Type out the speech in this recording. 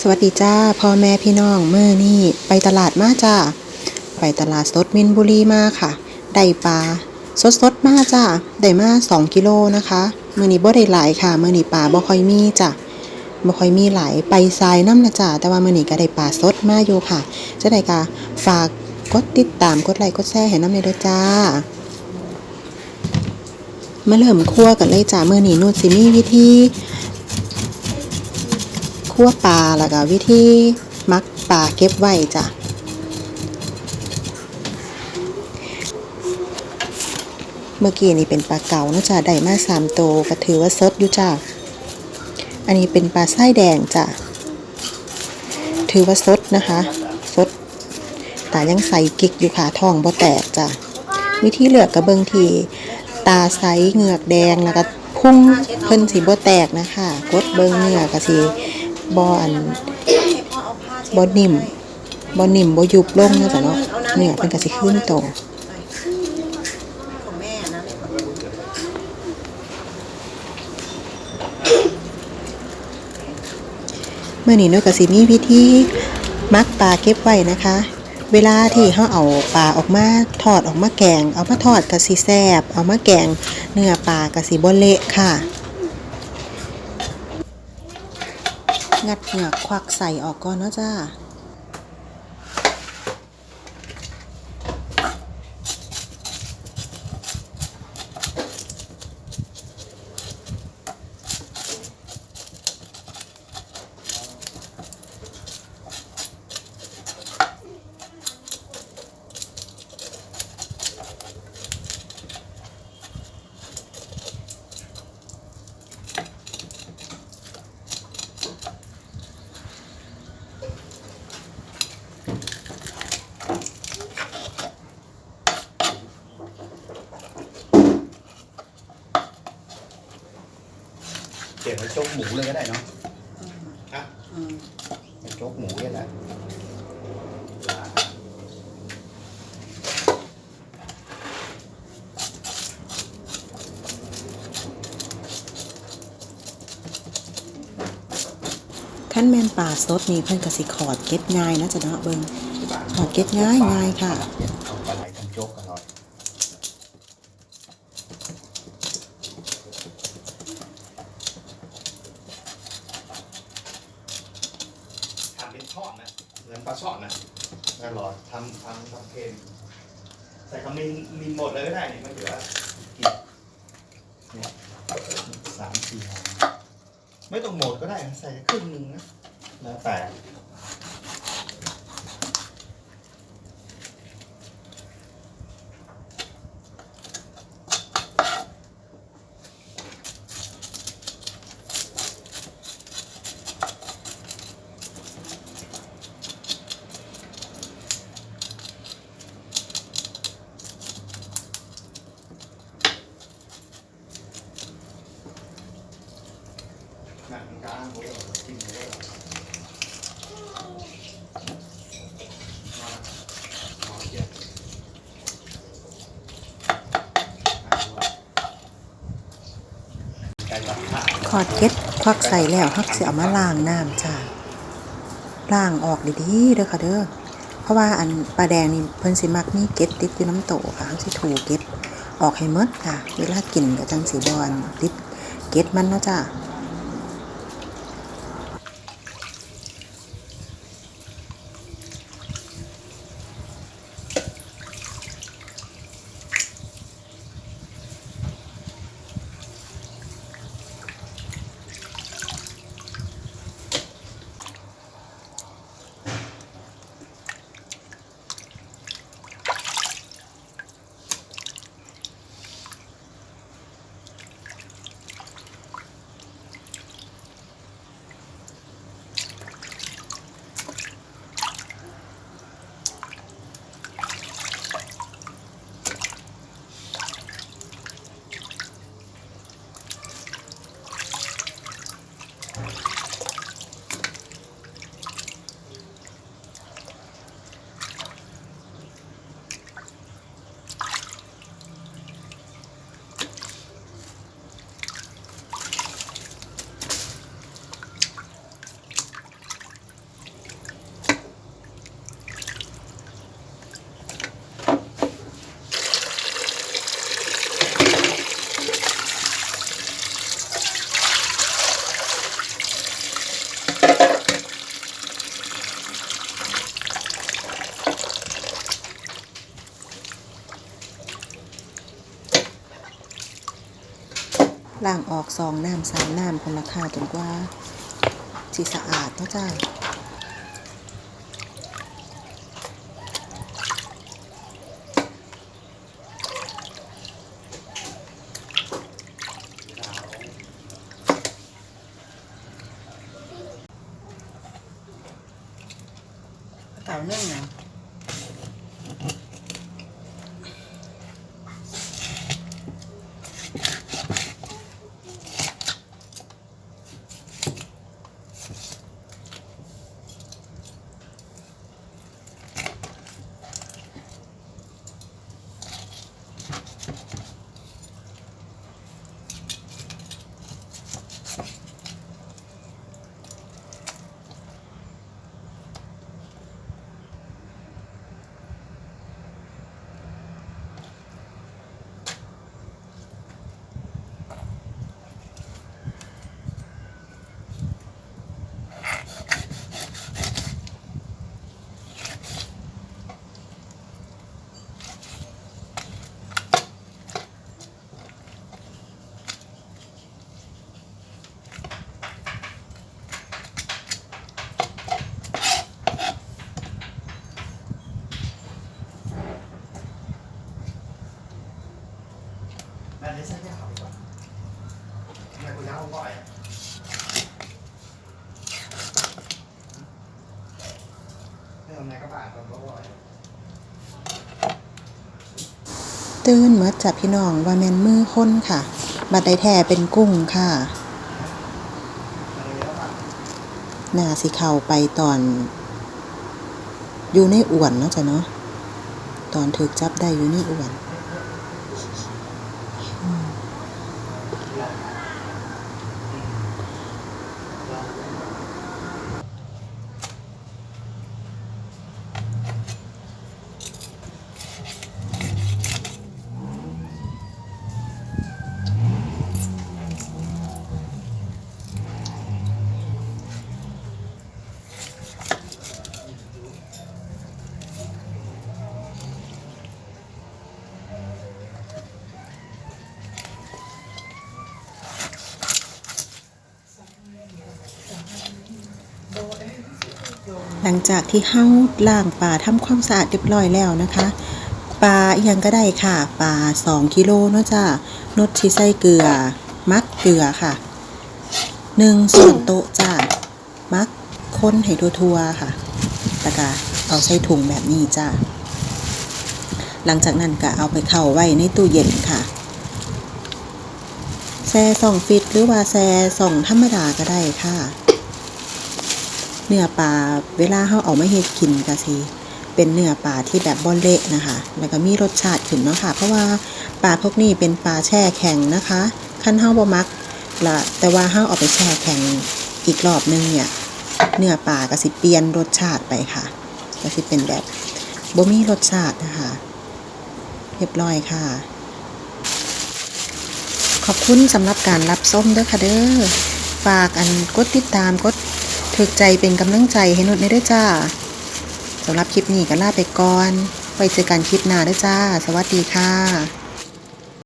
สวัสดีจ้าพ่อแม่พี่น้องเมื่อนี่ไปตลาดมาจ้าไปตลาดสดมินบุรีมาค่ะ ได้ปลาสดสดๆมาจ้าได้มา2กิโลนะคะเมื้อนี้บ่ได้หลายค่ะเมื้อนี้ปลาบ่ค่อยมีจ้ะบ่ค่อยมีหลายไปทรายน้ำนะจ้าแต่ว่าเมื้อนี้ก็ได้ปลาสดมาอยู่ค่ะจะได้ก็ฝากกดติดตามกดไลค์กดแชร์ให้น้ำเลยด้อจ้ามาเริ่มคั่วกันเลยจ้าเมื้อนี้นุ่นสิมีวิธี คั่วปลาแล้วก็วิธีมักปลาเก็บไว้จ้ะเมื่อกี้นี่เป็นปลาเก๋านะจ๊ะได้มาสามโตก็ถือว่าสดอยู่จ้ะอันนี้เป็นปลาไส้แดงจ้ะถือว่าสดนะคะสดแต่ยังใส่กิกอยู่ขาทองบ่แตกจ้ะวิธีเลือกกระเบิงทีตาใสเหงือกแดงแล้วก็พุ่งเพิ่นสีบ่แตกนะคะกดเบิงเนื้อก็สิ บอันบ่นิ่มบ่นิ่มบ่ยุบลงเนาะจ้ะเนาะเนื้อเพิ่นก็สิขึ้นโตเมื่อนี้เนาะก็สิมีวิธีมักปลาเก็บไว้นะคะ เวลาที่เฮาเอาปลาออกมาทอดออกมาแกง เอามาทอดก็สิแซบเอามาแกงเนื้อปลาก็สิบ่เละค่ะ งัดเหงือกควักใส่ออกก่อนเนาะจ้า โจกหมูเลยก็ได้เนาะฮะเป็นโจกหมูเลยนะขั้นแม่นปลาสดนี่เพิ่นก็สิขอดเก็ดง่ายนะจ๊ะเนาะเบิ่งขอดเก็ดง่ายง่ายค่ะ เอาปลาไหลทำโจกอร่อยทำเป็นทอดนะเหมือนปลาช่อนนะอร่อย ทำทำทำเค็มใส่ขมิ้นมินหมดเลยก็ได้เนี่ยไม่เหลือกี่เนี่ยสามสี่ห่อไม่ต้องหมดก็ได้นะใส่ครึ่งหนึ่งนะแล้วแต่ หนังกลางโอ้ยกินเลยมาหมอเจ็บไก่วัด ขอดเก็ดควักใส่แล้วฮักเสิเอามาล้างน้ำจ้าล้างออกดีๆเด้อค่ะเด้อเพราะว่าอันปลาแดงนี่เพิ่นสิมักมีเก็ดติดอยู่น้ำโตค่ะเขาสิถูเก็ดออกให้หมดค่ะ เวลากินก็จังสิบ่อันติดเก็ดมันเนาะจ้า ล้างออกสองน้ำสามน้ำคนละค่าจนกว่าสีสะอาดเนะจ้าเต่านึ่องนะ ตื่นเมื่อจับพี่น้องว่าแมนมือค้นค่ะ บัดไดแท้เป็นกุ้งค่ะอะไรแล้วอะหนาสิเข้าไปตอน อยู่ในอ้วนเนาะจ้ะเนาะ ตอนถึกจับได้อยู่ในอ้วน หลังจากที่เฮ้าล้างปลาทำความสะอาดเรียบร้อยแล้วนะคะปลาอีหยังก็ได้ค่ะปลา2กิโลเนาะจ้านดชีใส่เกลือ มักเกลือค่ะหนึ่งส่วนโต๊ะจ้ามักค้นให้ทั่วๆค่ะแล้วก็เอาใส่ถุงแบบนี้จ้าหลังจากนั้นก็เอาไปเข้าไว้ในตู้เย็นค่ะแซ่ส่องฟิตหรือว่าแซ่ส่องธรรมดาก็ได้ค่ะ เนื้อปลาเวลาเฮาเอามาเฮ็ดกินก็สิเป็นเนื้อปลาที่แบบบ่เละนะคะ แล้วก็มีรสชาติขึ้นเนาะค่ะ เพราะว่าปลาพวกนี้เป็นปลาแช่แข็งนะคะคันเฮาบ่มักละแต่ว่าเฮาเอาไปแช่แข็งอีกรอบนึงเนี่ย เนื้อปลาก็สิเปลี่ยนรสชาติไปค่ะก็สิเป็นแบบบ่มีรสชาตินะคะเรียบร้อยค่ะ ขอบคุณสำหรับการรับส้มเด้อค่ะเด้อ ฝากอันกดติดตามกด ถึกใจเป็นกำลังใจให้นุชในเด้วยจ้าสำหรับคลิปนี้ก็ลาไปก่อน ไว้เจอกันคลิปหน้าด้อจ้า สวัสดีค่ะ